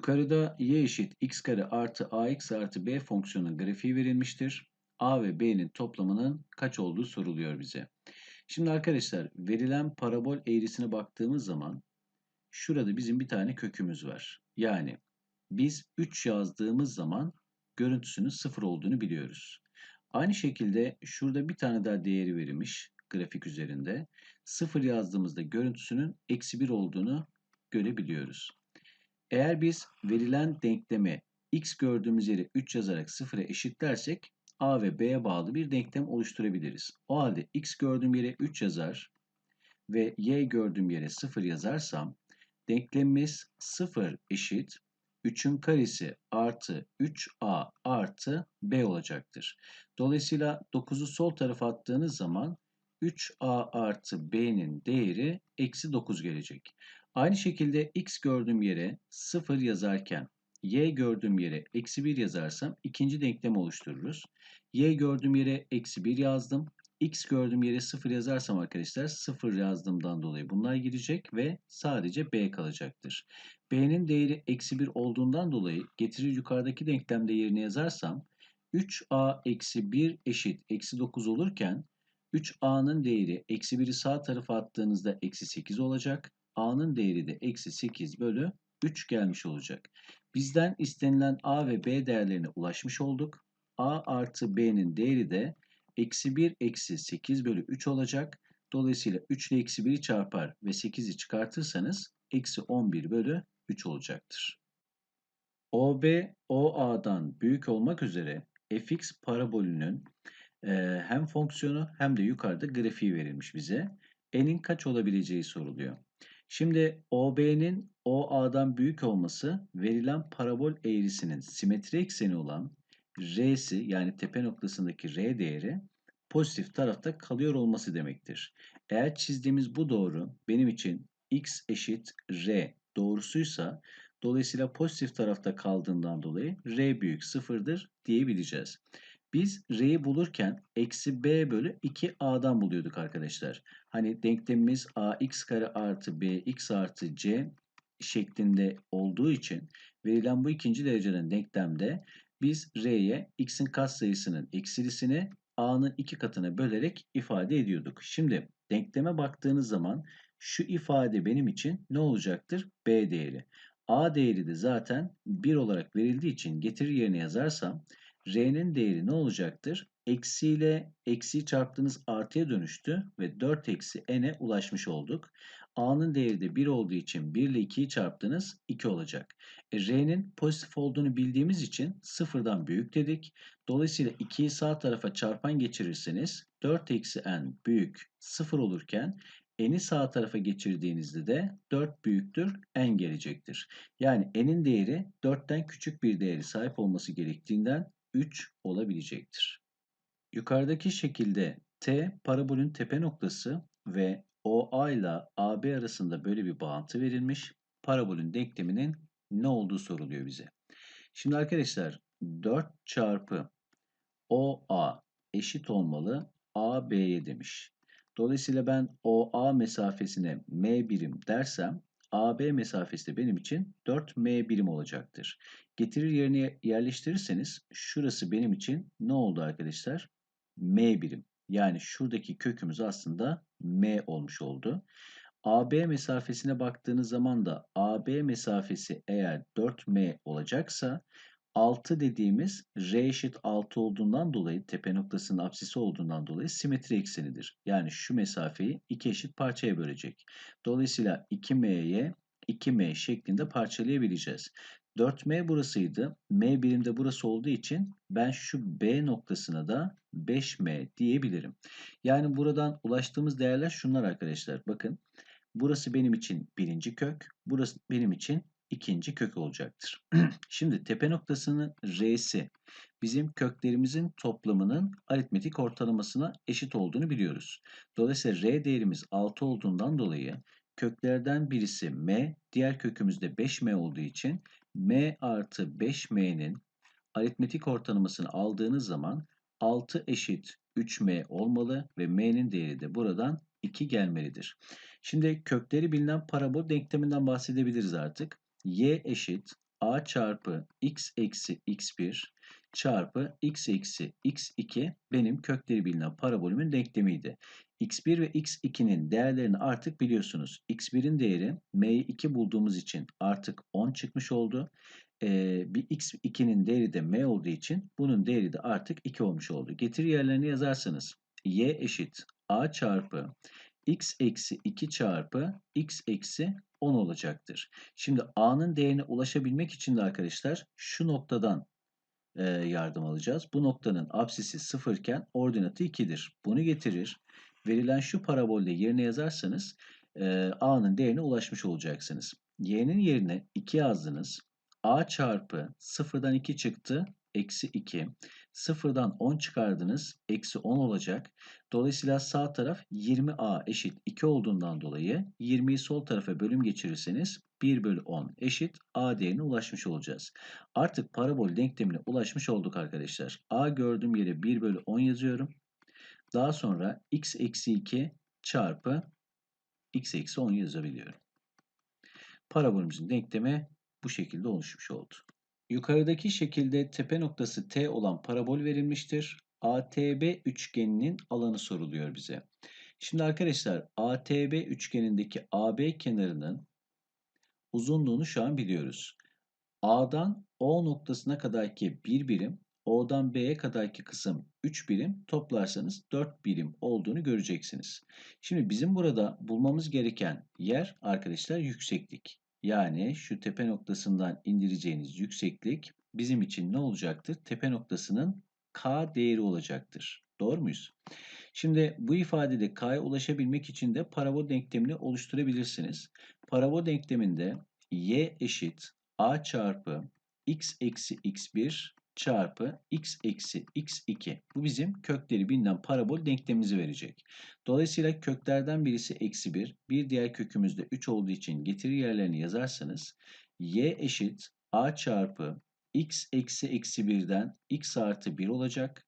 Yukarıda y eşit x kare artı ax artı b fonksiyonunun grafiği verilmiştir. a ve b'nin toplamının kaç olduğu soruluyor bize. Şimdi arkadaşlar verilen parabol eğrisine baktığımız zaman şurada bizim bir tane kökümüz var. Yani biz 3 yazdığımız zaman görüntüsünün 0 olduğunu biliyoruz. Aynı şekilde şurada bir tane daha değeri verilmiş grafik üzerinde. 0 yazdığımızda görüntüsünün eksi 1 olduğunu görebiliyoruz. Eğer biz verilen denkleme x gördüğümüz yere 3 yazarak 0'a eşitlersek a ve b'ye bağlı bir denklem oluşturabiliriz. O halde x gördüğüm yere 3 yazar ve y gördüğüm yere 0 yazarsam denklemimiz 0 eşit 3'ün karesi artı 3a artı b olacaktır. Dolayısıyla 9'u sol tarafa attığınız zaman 3a artı b'nin değeri eksi 9 gelecek. Aynı şekilde x gördüğüm yere 0 yazarken y gördüğüm yere eksi 1 yazarsam ikinci denklem oluştururuz. y gördüğüm yere eksi 1 yazdım. x gördüğüm yere 0 yazarsam arkadaşlar 0 yazdığımdan dolayı bunlar girecek ve sadece b kalacaktır. b'nin değeri eksi 1 olduğundan dolayı getirir yukarıdaki denklemde yerine yazarsam 3a eksi 1 eşit eksi 9 olurken 3a'nın değeri eksi 1'i sağ tarafa attığınızda eksi 8 olacak a'nın değeri de eksi 8 bölü 3 gelmiş olacak. Bizden istenilen a ve b değerlerine ulaşmış olduk. a artı b'nin değeri de eksi 1 eksi 8 bölü 3 olacak. Dolayısıyla 3 ile eksi 1'i çarpar ve 8'i çıkartırsanız eksi 11 bölü 3 olacaktır. OB, OA'dan büyük olmak üzere fx parabolünün e, hem fonksiyonu hem de yukarıda grafiği verilmiş bize. N'in kaç olabileceği soruluyor. Şimdi OB'nin OA'dan büyük olması verilen parabol eğrisinin simetri ekseni olan R'si yani tepe noktasındaki R değeri pozitif tarafta kalıyor olması demektir. Eğer çizdiğimiz bu doğru benim için x eşit R doğrusuysa dolayısıyla pozitif tarafta kaldığından dolayı R büyük sıfırdır diyebileceğiz. Biz R'yi bulurken eksi B bölü 2A'dan buluyorduk arkadaşlar. Hani denklemimiz AX kare artı BX artı C şeklinde olduğu için verilen bu ikinci dereceden denklemde biz R'ye X'in katsayısının eksilisini A'nın iki katına bölerek ifade ediyorduk. Şimdi denkleme baktığınız zaman şu ifade benim için ne olacaktır? B değeri. A değeri de zaten 1 olarak verildiği için getirir yerine yazarsam R'nin değeri ne olacaktır? Eksi ile eksi çarptığınız artıya dönüştü ve 4 eksi n'e ulaşmış olduk. A'nın değeri de 1 olduğu için 1 ile 2'yi çarptınız 2 olacak. E, R'nin pozitif olduğunu bildiğimiz için sıfırdan büyük dedik. Dolayısıyla 2'yi sağ tarafa çarpan geçirirseniz 4 eksi n büyük 0 olurken n'i sağ tarafa geçirdiğinizde de 4 büyüktür n gelecektir. Yani n'in değeri 4'ten küçük bir değeri sahip olması gerektiğinden 3 olabilecektir. Yukarıdaki şekilde T parabolün tepe noktası ve OA ile AB arasında böyle bir bağıntı verilmiş. Parabolün denkleminin ne olduğu soruluyor bize. Şimdi arkadaşlar 4 çarpı OA eşit olmalı AB'ye demiş. Dolayısıyla ben OA mesafesine M birim dersem AB mesafesi de benim için 4M birim olacaktır. Getirir yerine yerleştirirseniz şurası benim için ne oldu arkadaşlar? M birim. Yani şuradaki kökümüz aslında M olmuş oldu. AB mesafesine baktığınız zaman da AB mesafesi eğer 4M olacaksa 6 dediğimiz R eşit 6 olduğundan dolayı tepe noktasının apsisi olduğundan dolayı simetri eksenidir. Yani şu mesafeyi iki eşit parçaya bölecek. Dolayısıyla 2M'ye 2M şeklinde parçalayabileceğiz. 4M burasıydı. M birimde burası olduğu için ben şu B noktasına da 5M diyebilirim. Yani buradan ulaştığımız değerler şunlar arkadaşlar. Bakın burası benim için birinci kök. Burası benim için ikinci kök olacaktır. Şimdi tepe noktasının R'si bizim köklerimizin toplamının aritmetik ortalamasına eşit olduğunu biliyoruz. Dolayısıyla R değerimiz 6 olduğundan dolayı köklerden birisi M, diğer kökümüz de 5M olduğu için M artı 5M'nin aritmetik ortalamasını aldığınız zaman 6 eşit 3M olmalı ve M'nin değeri de buradan 2 gelmelidir. Şimdi kökleri bilinen parabol denkleminden bahsedebiliriz artık y eşit a çarpı x eksi x1 çarpı x eksi x2 benim kökleri bilinen parabolümün denklemiydi. x1 ve x2'nin değerlerini artık biliyorsunuz. x1'in değeri m'yi 2 bulduğumuz için artık 10 çıkmış oldu. Ee, bir x2'nin değeri de m olduğu için bunun değeri de artık 2 olmuş oldu. Getir yerlerini yazarsanız y eşit a çarpı x eksi 2 çarpı x eksi 10 olacaktır. Şimdi a'nın değerine ulaşabilmek için de arkadaşlar şu noktadan e, yardım alacağız. Bu noktanın apsisi 0 iken ordinatı 2'dir. Bunu getirir. Verilen şu parabolde yerine yazarsanız e, a'nın değerine ulaşmış olacaksınız. y'nin yerine 2 yazdınız. a çarpı 0'dan 2 çıktı. Eksi 2. Sıfırdan 10 çıkardınız. Eksi 10 olacak. Dolayısıyla sağ taraf 20a eşit 2 olduğundan dolayı 20'yi sol tarafa bölüm geçirirseniz 1 bölü 10 eşit a değerine ulaşmış olacağız. Artık parabol denklemine ulaşmış olduk arkadaşlar. a gördüğüm yere 1 bölü 10 yazıyorum. Daha sonra x eksi 2 çarpı x eksi 10 yazabiliyorum. Parabolümüzün denklemi bu şekilde oluşmuş oldu. Yukarıdaki şekilde tepe noktası T olan parabol verilmiştir. ATB üçgeninin alanı soruluyor bize. Şimdi arkadaşlar ATB üçgenindeki AB kenarının uzunluğunu şu an biliyoruz. A'dan O noktasına kadarki bir birim, O'dan B'ye kadarki kısım 3 birim toplarsanız 4 birim olduğunu göreceksiniz. Şimdi bizim burada bulmamız gereken yer arkadaşlar yükseklik. Yani şu tepe noktasından indireceğiniz yükseklik bizim için ne olacaktır? Tepe noktasının K değeri olacaktır. Doğru muyuz? Şimdi bu ifadede K'ya ulaşabilmek için de parabol denklemini oluşturabilirsiniz. Parabol denkleminde y eşit a çarpı x eksi x1 çarpı x eksi x2. Bu bizim kökleri bilinen parabol denklemimizi verecek. Dolayısıyla köklerden birisi eksi 1, bir diğer kökümüz de 3 olduğu için getiri yerlerini yazarsanız y eşit a çarpı x eksi eksi 1'den x artı 1 olacak.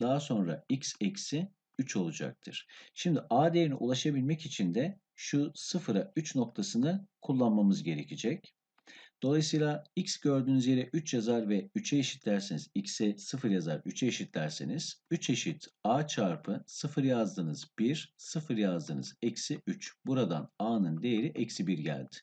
Daha sonra x eksi 3 olacaktır. Şimdi a değerine ulaşabilmek için de şu 0'a 3 noktasını kullanmamız gerekecek. Dolayısıyla x gördüğünüz yere 3 yazar ve 3'e eşitlerseniz x'e 0 yazar 3'e eşitlerseniz 3 eşit a çarpı 0 yazdınız 1 0 yazdınız eksi 3. Buradan a'nın değeri eksi 1 geldi.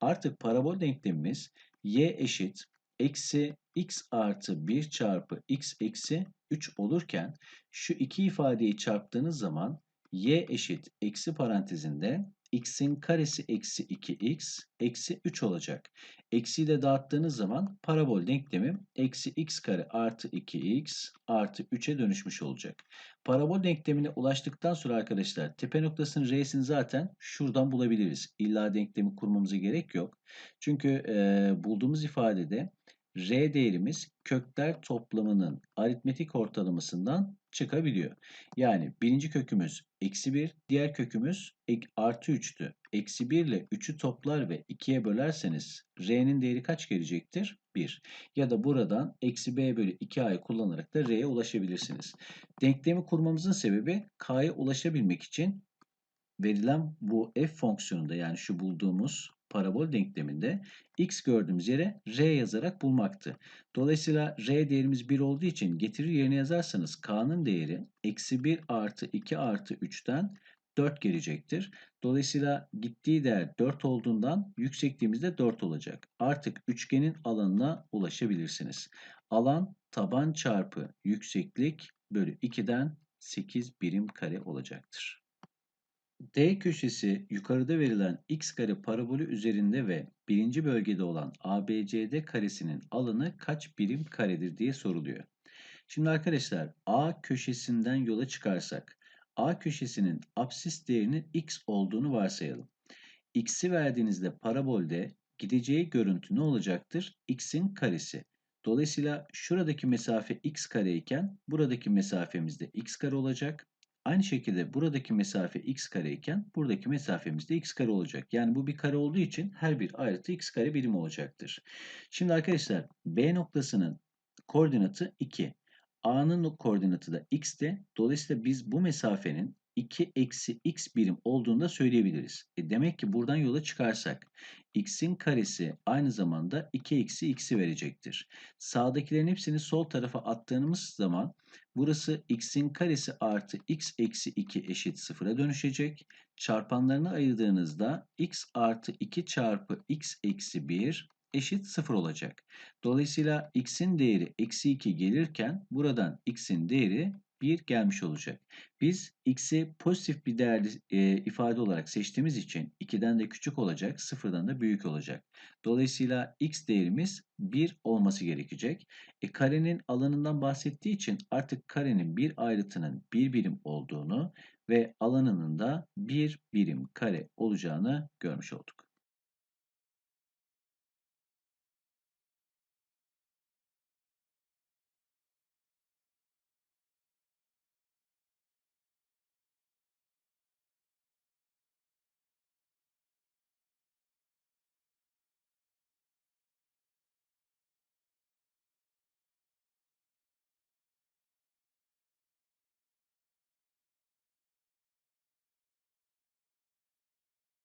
Artık parabol denklemimiz y eşit eksi x artı 1 çarpı x eksi 3 olurken şu iki ifadeyi çarptığınız zaman y eşit eksi parantezinde x'in karesi eksi 2x eksi 3 olacak. Eksiyi de dağıttığınız zaman parabol denklemi eksi x kare artı 2x artı 3'e dönüşmüş olacak. Parabol denklemine ulaştıktan sonra arkadaşlar tepe noktasının r'sini zaten şuradan bulabiliriz. İlla denklemi kurmamıza gerek yok. Çünkü e, bulduğumuz ifadede R değerimiz kökler toplamının aritmetik ortalamasından çıkabiliyor. Yani birinci kökümüz eksi 1, diğer kökümüz artı 3'tü. Eksi 1 ile 3'ü toplar ve 2'ye bölerseniz R'nin değeri kaç gelecektir? 1. Ya da buradan eksi B bölü 2A'yı kullanarak da R'ye ulaşabilirsiniz. Denklemi kurmamızın sebebi K'ya ulaşabilmek için verilen bu f fonksiyonunda yani şu bulduğumuz parabol denkleminde x gördüğümüz yere r yazarak bulmaktı. Dolayısıyla r değerimiz 1 olduğu için getirir yerine yazarsanız k'nın değeri eksi 1 artı 2 artı 3'ten 4 gelecektir. Dolayısıyla gittiği değer 4 olduğundan yüksekliğimiz de 4 olacak. Artık üçgenin alanına ulaşabilirsiniz. Alan taban çarpı yükseklik bölü 2'den 8 birim kare olacaktır. D köşesi yukarıda verilen x kare parabolü üzerinde ve birinci bölgede olan ABCD karesinin alanı kaç birim karedir diye soruluyor. Şimdi arkadaşlar A köşesinden yola çıkarsak A köşesinin apsis değerinin x olduğunu varsayalım. X'i verdiğinizde parabolde gideceği görüntü ne olacaktır? X'in karesi. Dolayısıyla şuradaki mesafe x kare iken buradaki mesafemiz de x kare olacak. Aynı şekilde buradaki mesafe x kare iken buradaki mesafemiz de x kare olacak. Yani bu bir kare olduğu için her bir ayrıtı x kare birim olacaktır. Şimdi arkadaşlar B noktasının koordinatı 2. A'nın koordinatı da x'te. Dolayısıyla biz bu mesafenin 2 eksi x birim olduğunu da söyleyebiliriz. E demek ki buradan yola çıkarsak x'in karesi aynı zamanda 2 eksi x'i verecektir. Sağdakilerin hepsini sol tarafa attığımız zaman burası x'in karesi artı x eksi 2 eşit sıfıra dönüşecek. Çarpanlarını ayırdığınızda x artı 2 çarpı x eksi 1 eşit 0 olacak. Dolayısıyla x'in değeri eksi 2 gelirken buradan x'in değeri 1 gelmiş olacak. Biz x'i pozitif bir değerli e, ifade olarak seçtiğimiz için 2'den de küçük olacak, 0'dan da büyük olacak. Dolayısıyla x değerimiz 1 olması gerekecek. E, karenin alanından bahsettiği için artık karenin bir ayrıtının 1 birim olduğunu ve alanının da 1 birim kare olacağını görmüş olduk.